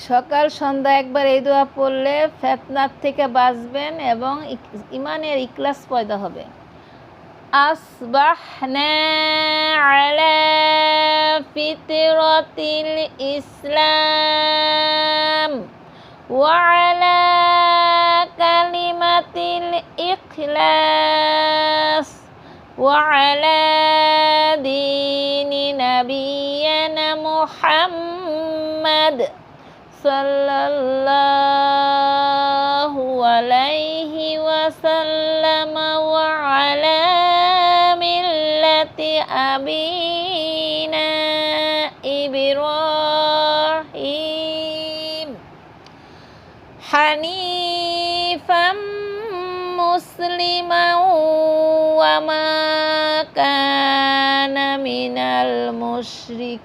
সকাল সন্ধ্যা একবার এই দোয়া পড়লে ফেতনার থেকে বাঁচবেন এবং ইক- ইমানের ইকলাস পয়দা হবে أصبحنا على فطرة الإسلام وعلى كلمة الإخلاص وعلى دين نبينا محمد صلى الله عليه وسلم وعلى ملة أبينا إبراهيم. حنيفا مسلما وما كان من المشركين.